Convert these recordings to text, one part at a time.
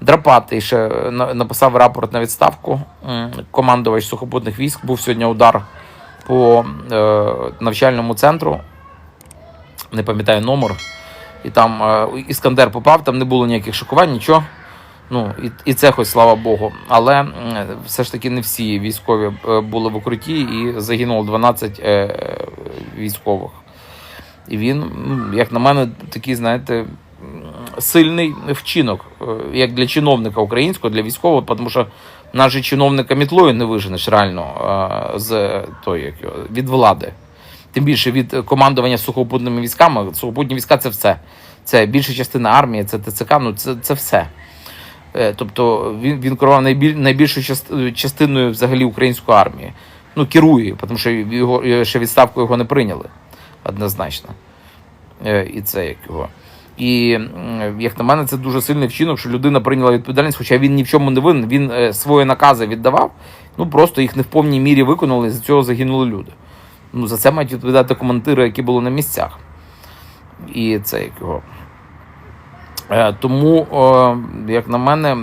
Драпатий ще написав рапорт на відставку. Командувач сухопутних військ був сьогодні удар по е, навчальному центру. Не пам'ятаю номер. І там е, Іскандер попав, там не було ніяких шокувань, нічого. Ну, і, і це хоч слава Богу. Але все ж таки не всі військові е, були в укритті і загинуло 12 е, військових. І він, як на мене, такий, знаєте, сильний вчинок, е, як для чиновника українського, для військового, тому що наш же чиновника мітлою не виженеш реально е, з той, як його, від влади. Тим більше від командування сухопутними військами. Сухопутні війська це все. Це більша частина армії, це ТЦК, ну це, це все. Е, Тобто він, він керував найбіль, найбільшою частиною взагалі української армії. Ну, керує, тому що його ще відставку його не прийняли однозначно. І це як його. І як на мене, це дуже сильний вчинок, що людина прийняла відповідальність, хоча він ні в чому не винен. Він е, свої накази віддавав, ну просто їх не в повній мірі виконали, і за цього загинули люди. Ну, за це мають відповідати командири, які були на місцях. І це як його. Е, Тому, як на мене,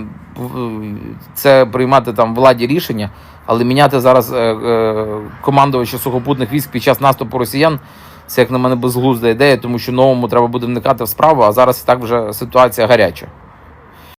це приймати там владі рішення, але міняти зараз е, командувача сухопутних військ під час наступу росіян. Це, як на мене, безглузда ідея, тому що новому треба буде вникати в справу, а зараз і так вже ситуація гаряча.